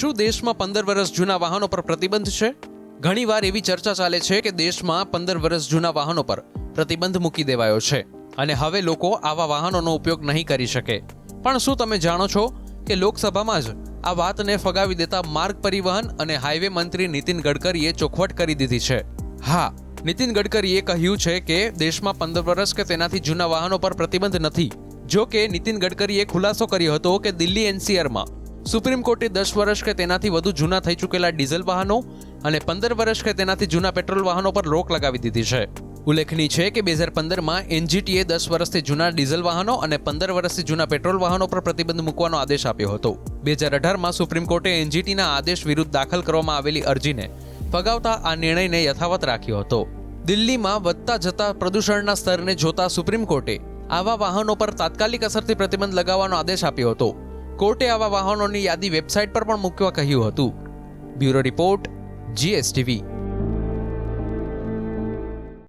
શું દેશમાં પંદર વર્ષ જૂના વાહનો પર પ્રતિબંધ છે? ઘણીવાર એવી ચર્ચા ચાલે છે કે દેશમાં પંદર વર્ષ જૂના વાહનો પર પ્રતિબંધ મૂકી દેવાયો છે અને હવે લોકો આવા વાહનોનો ઉપયોગ નહીં કરી શકે. પણ શું તમે જાણો છો કે લોકસભામાં જ આ વાતને ફગાવી દેતા માર્ગ પરિવહન અને હાઈવે મંત્રી નીતિન ગડકરીએ ચોખવટ કરી દીધી છે? હા, નીતિન ગડકરીએ કહ્યું છે કે દેશમાં પંદર વર્ષ કે તેનાથી જૂના વાહનો પર પ્રતિબંધ નથી. જો કે નીતિન ગડકરીએ ખુલાસો કર્યો હતો કે દિલ્હી એનસીઆરમાં સુપ્રીમ કોર્ટે દસ વર્ષ કે તેનાથી વધુ જૂના થઈ ચૂકેલા ડીઝલ વાહનો અને પંદર વર્ષ કે તેનાથી જૂના પેટ્રોલ વાહનો પર રોક લગાવી દીધી છે. ઉલ્લેખનીય છે કે બે હજાર પંદરમાં એનજીટીએ દસ વર્ષથી જૂના ડીઝલ વાહનો અને પંદર વર્ષથી જૂના પેટ્રોલ વાહનો પર પ્રતિબંધ મૂકવાનો આદેશ આપ્યો હતો. બે હજાર અઢારમાં સુપ્રીમ કોર્ટે એનજીટીના આદેશ વિરુદ્ધ દાખલ કરવામાં આવેલી અરજીને ફગાવતા આ નિર્ણયને યથાવત રાખ્યો હતો. દિલ્હીમાં વધતા જતા પ્રદૂષણના સ્તરને જોતા સુપ્રીમ કોર્ટે આવા વાહનો પર તાત્કાલિક અસરથી પ્રતિબંધ લગાવવાનો આદેશ આપ્યો હતો. કોર્ટે આવા વાહનોની યાદી વેબસાઇટ પર પણ મૂકવા કહ્યું હતું. Bureau report GSTV.